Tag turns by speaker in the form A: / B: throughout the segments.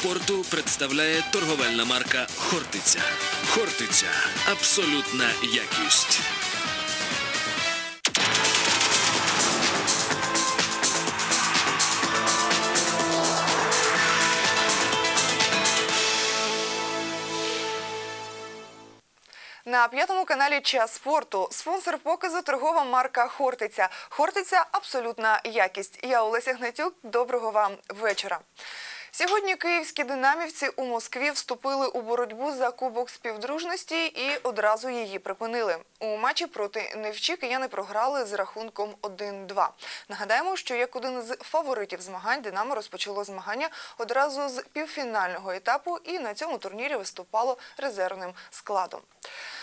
A: спорту представляє торговельна марка Хортиця. Хортиця абсолютна якість.
B: На п'ятому каналі Час спорту спонсор показу торгова марка Хортиця. Хортиця абсолютна якість. Я Олеся Гнатюк. Доброго вам вечора. Сьогодні київські динамівці у Москві вступили у боротьбу за кубок співдружності і одразу її припинили. У матчі проти Невчі кияни програли з рахунком 1-2. Нагадаємо, що як один з фаворитів змагань Динамо розпочало змагання одразу з півфінального етапу і на цьому турнірі виступало резервним складом.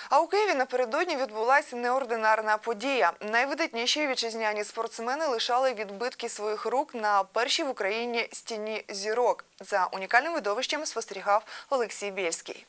B: А у Києві напередодні відбулася неординарна подія. Найвидатніші вітчизняні спортсмени лишали відбитки своїх рук на першій в Україні стіні зірок. За унікальним видовищем спостерігав Олексій Бєльський.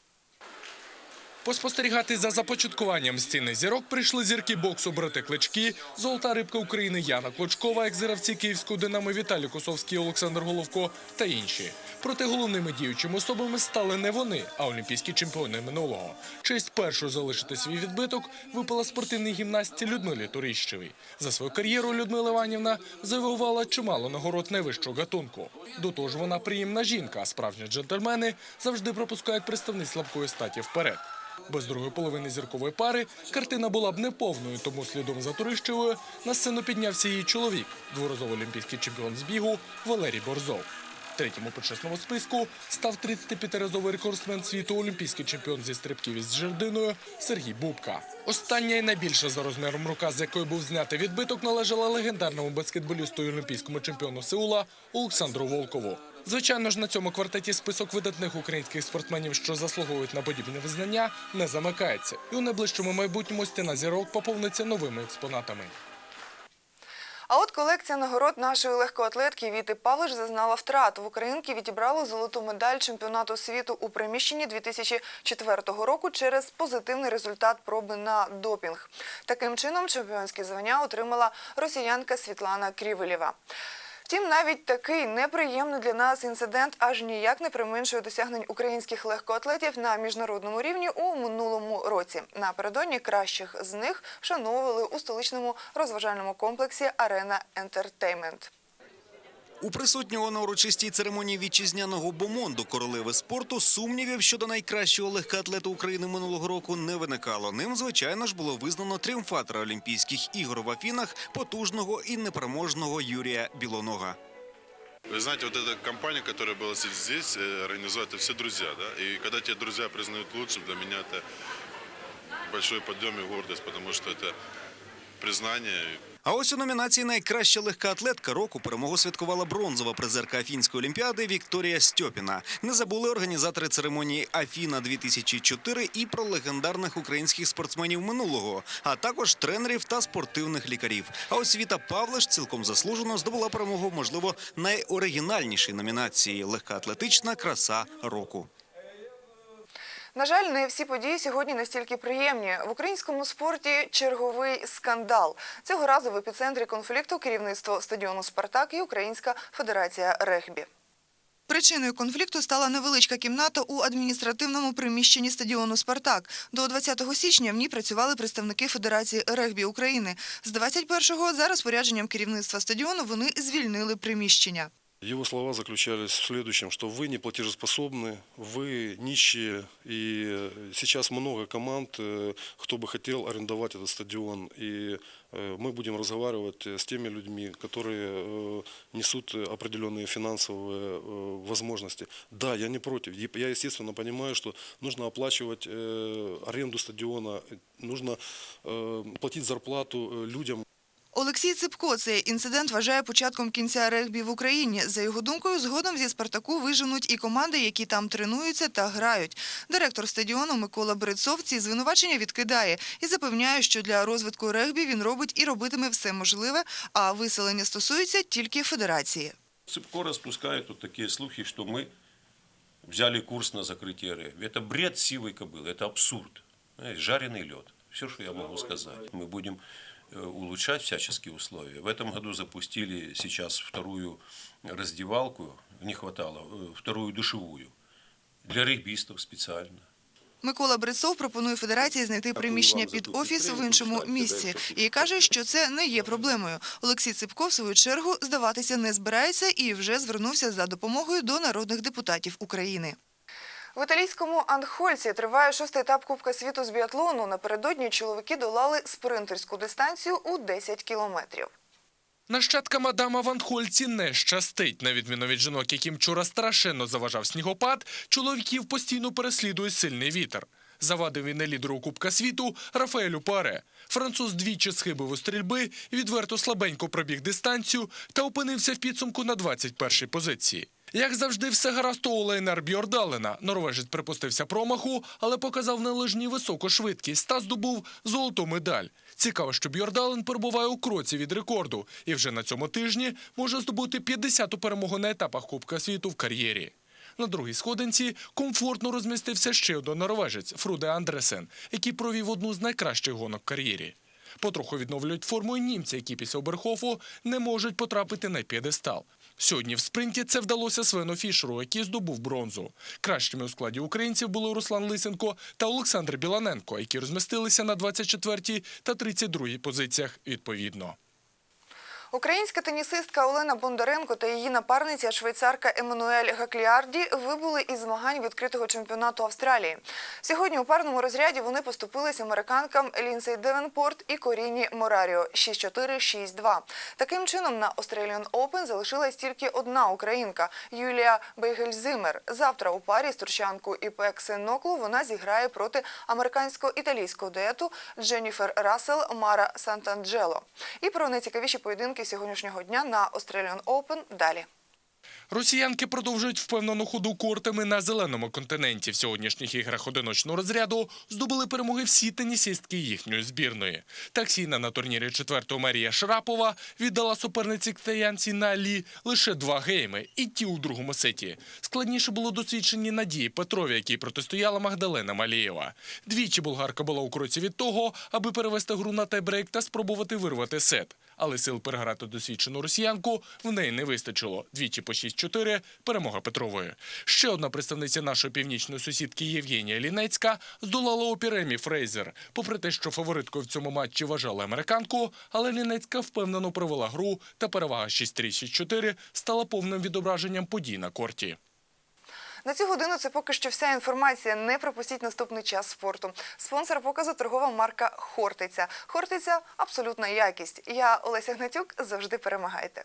C: Поспостерігати за започаткуванням стіни зірок прийшли зірки боксу брати Клички, золота рибка України Яна Клочкова, екс-гравці київського динамо Віталій Косовський, Олександр Головко та інші. Проте головними діючими особами стали не вони, а олімпійські чемпіони минулого. Честь першою залишити свій відбиток випала спортивній гімнастці Людмилі Туріщевій. За свою кар'єру Людмила Іванівна завоювала чимало нагород найвищого гатунку. До того ж, вона приємна жінка, а справжні джентльмени завжди пропускають представниць слабкої статі вперед. Без другої половини зіркової пари картина була б неповною, тому слідом за Турищевою на сцену піднявся її чоловік, дворазовий олімпійський чемпіон з бігу Валерій Борзов. Третьому почесному списку став 35-разовий рекордсмен світу, олімпійський чемпіон зі стрибків із жердиною Сергій Бубка. Остання і найбільша за розміром рука, з якої був знятий відбиток, належала легендарному баскетболісту і олімпійському чемпіону Сеула Олександру Волкову. Звичайно ж, на цьому квартеті список видатних українських спортсменів, що заслуговують на подібне визнання, не замикається. І у найближчому майбутньому стіна зірок поповниться новими експонатами.
B: А от колекція нагород нашої легкоатлетки Віти Павлиш зазнала втрат. В Українки відібрали золоту медаль чемпіонату світу у приміщенні 2004 року через позитивний результат проби на допінг. Таким чином, чемпіонське звання отримала росіянка Світлана Крівелєва. Втім, навіть такий неприємний для нас інцидент аж ніяк не применшує досягнень українських легкоатлетів на міжнародному рівні у минулому році. Напередодні кращих з них вшановували у столичному розважальному комплексі Арена Ентертеймент.
D: У присутнього на урочистій церемонії вітчизняного бомонду королеви спорту сумнівів щодо найкращого легкоатлета України минулого року не виникало. Ним, звичайно ж, було визнано тріумфатора Олімпійських ігор в Афінах потужного і непереможного Юрія Білонога.
E: Вы знаете, вот эта компания, которая была здесь, э, организовала, это все друзья, да? И когда те друзья признают лучшим, для меня это большой подъем и гордость, потому что это признание.
D: А ось у номінації Найкраща легкоатлетка року перемогу святкувала бронзова призерка Афінської олімпіади Вікторія Стьопіна. Не забули організатори церемонії Афіна 2004 і про легендарних українських спортсменів минулого, а також тренерів та спортивних лікарів. А ось Віта Павлиш цілком заслужено здобула перемогу, можливо, найоригінальнішій номінації легкоатлетична краса року.
B: На жаль, не всі події сьогодні настільки приємні. В українському спорті черговий скандал. Цього разу в епіцентрі конфлікту керівництво стадіону Спартак і Українська федерація регбі. Причиною конфлікту стала невеличка кімната у адміністративному приміщенні стадіону Спартак. До 20 січня в ній працювали представники Федерації регбі України. З 21-го за розпорядженням керівництва стадіону вони звільнили приміщення.
F: Его слова заключались в следующем, что вы не платежеспособны, вы нищие, и э, сейчас много команд, э, кто бы хотел арендовать этот стадион, и э, мы будем разговаривать с теми людьми, которые э, несут определенные финансовые э, возможности. Да, я не против. Е- Я, естественно, понимаю, что нужно оплачивать э, аренду стадиона, нужно э, платить зарплату э, людям,
B: Олексій Ципко цей інцидент вважає початком кінця регбі в Україні. За його думкою, згодом зі Спартаку виженуть і команди, які там тренуються та грають. Директор стадіону Микола Брицов ці звинувачення відкидає і запевняє, що для розвитку регбі він робить і робитиме все можливе, а виселення стосується тільки федерації.
G: Цыпко распускает вот такие слухи, что мы взяли курс на закрытие регби. Это бред сивой кобылы, это абсурд. Знаете, жареный лед. Все, что я могу сказать. Мы будем э, улучшать всяческие условия. В этом году запустили сейчас вторую раздевалку не хватало, э, вторую душевую. Для регбистов специально.
B: Микола Брицов пропонує федерації знайти приміщення під офіс в іншому місці і каже, що це не є проблемою. Олексій Ципко, в свою чергу, здаватися не збирається і вже звернувся за допомогою до народних депутатів України. В італійському Анхольці триває шостий етап Кубка світу з біатлону. Напередодні чоловіки долали спринтерську дистанцію у 10 кілометрів.
C: Нащадкам Адама Ван Хольці не щастить. На відміну від жінок, яким вчора страшенно заважав снігопад, чоловіків постійно переслідує сильний вітер. Завадив він лідеру Кубка світу Рафаелю Паре. Француз двічі схибив у стрільби, відверто слабенько пробіг дистанцію та опинився в підсумку на 21-й позиції. Як завжди, все гаразд у Олейнер Бьордалена. Норвежець припустився промаху, але показав на високу швидкість та здобув золоту медаль. Цікаво, що Бьордален перебуває у кроці від рекорду і вже на цьому тижні може здобути 50-ту перемогу на етапах Кубка світу в кар'єрі. На другій сходинці комфортно розмістився ще один норвежець Фруде Андресен, який провів одну з найкращих гонок кар'єрі. Потроху відновлюють форму і німці, які після Оберхофу не можуть потрапити на п'єдестал. Сьогодні в спринті це вдалося Свену Фішеру, який здобув бронзу. Кращими у складі українців були Руслан Лисенко та Олександр Біланенко, які розмістилися на 24-й та 32-й позиціях відповідно.
B: Українська тенісистка Олена Бондаренко та її напарниця швейцарка Еммануель Гакліарді вибули із змагань відкритого чемпіонату Австралії. Сьогодні у парному розряді вони поступились американкам Лінсей Девенпорт і Коріні Мораріо 6-4-6-2. Таким чином на Australian Open залишилась тільки одна українка Юлія Бейгельзимер. Завтра у парі з турчанкою Іпек Сеноклу вона зіграє проти американсько-італійського дуету Дженніфер Рассел Мара Сантанджело. І про найцікавіші поєдинки сьогоднішнього дня на Australian Open далі.
C: Росіянки продовжують впевнену ходу кортами на зеленому континенті. В сьогоднішніх іграх одиночного розряду здобули перемоги всі тенісістки їхньої збірної. Таксійна на турнірі четвертого Марія Шарапова віддала суперниці китаянці на Алі лише два гейми, і ті у другому сеті. Складніше було досвідчені Надії Петрові, якій протистояла Магдалена Малієва. Двічі болгарка була у кроці від того, аби перевести гру на тайбрейк та спробувати вирвати сет. Але сил переграти досвідчену росіянку в неї не вистачило. Двічі по 6-4 – перемога Петрової. Ще одна представниця нашої північної сусідки Євгенія Лінецька здолала опіремі Фрейзер. Попри те, що фавориткою в цьому матчі вважали американку, але Лінецька впевнено провела гру та перевага 6-3-6-4 стала повним відображенням подій на корті.
B: На цю годину це поки що вся інформація. Не пропустіть наступний час спорту. Спонсор показу торгова марка Хортиця. Хортиця абсолютна якість. Я Олеся Гнатюк. Завжди перемагайте.